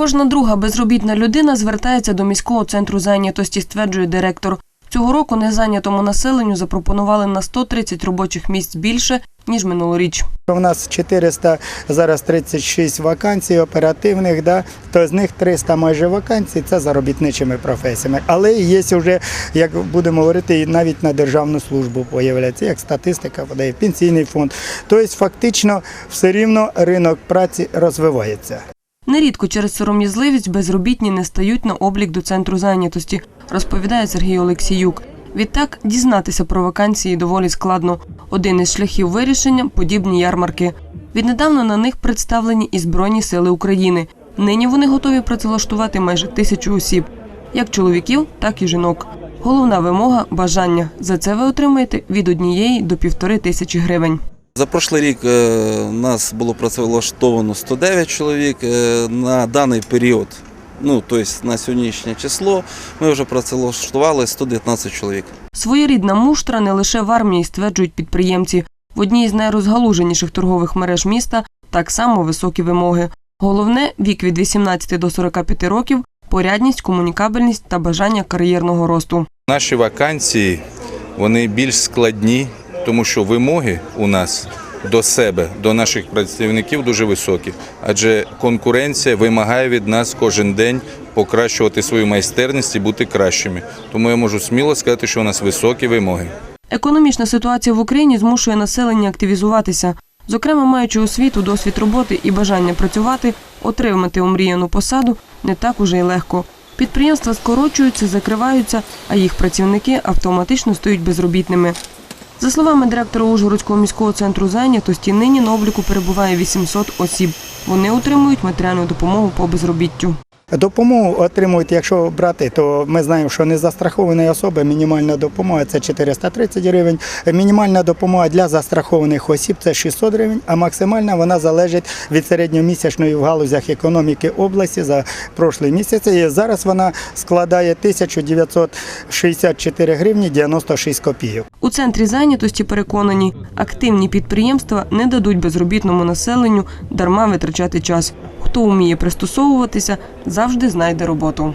Кожна друга безробітна людина звертається до міського центру зайнятості, стверджує директор. Цього року незайнятому населенню запропонували на 130 робочих місць більше ніж минулоріч. У нас 400, зараз 36 вакансій оперативних, да, то з них 300 майже вакансій це заробітничими професіями. Але є вже, як будемо говорити, навіть на державну службу появляється, як статистика, подає пенсійний фонд. Тобто фактично все рівно ринок праці розвивається. Нерідко через сором'язливість безробітні не стають на облік до центру зайнятості, розповідає Сергій Олексіюк. Відтак дізнатися про вакансії доволі складно. Один із шляхів вирішення подібні ярмарки. Віднедавна на них представлені і Збройні сили України. Нині вони готові працевлаштувати майже тисячу осіб, як чоловіків, так і жінок. Головна вимога бажання. За це ви отримаєте від однієї до півтори тисячі гривень. За прошлий рік е, нас було працевлаштовано 109 чоловік. Е, На даний період, ну тобто на сьогоднішнє число, ми вже працевлаштували 119 чоловік. Своєрідна муштра не лише в армії, стверджують підприємці. В одній з найрозгалуженіших торгових мереж міста так само високі вимоги. Головне вік від 18 до 45 років, порядність, комунікабельність та бажання кар'єрного росту. Наші вакансії вони більш складні, тому що вимоги у нас до себе, до наших працівників дуже високі. Адже конкуренція вимагає від нас кожен день покращувати свою майстерність і бути кращими. Тому я можу сміло сказати, що у нас високі вимоги. Економічна ситуація в Україні змушує населення активізуватися. Зокрема, маючи освіту, досвід роботи і бажання працювати, отримати омріяну посаду не так уже й легко. Підприємства скорочуються, закриваються, а їх працівники автоматично стають безробітними. За словами директора Ужгородського міського центру зайнятості, нині на обліку перебуває 800 осіб. Вони отримують матеріальну допомогу по безробіттю. Допомогу отримують, якщо брати, то ми знаємо, що незастраховані особи мінімальна допомога це 430 гривень. Мінімальна допомога для застрахованих осіб це 600 гривень, а максимальна вона залежить від середньомісячної в галузях економіки області за прошлий місяць. І зараз вона складає 1964 гривні 96 копійок. У центрі зайнятості переконані, активні підприємства не дадуть безробітному населенню дарма витрачати час. Хто вміє пристосовуватися, завжди знайде роботу.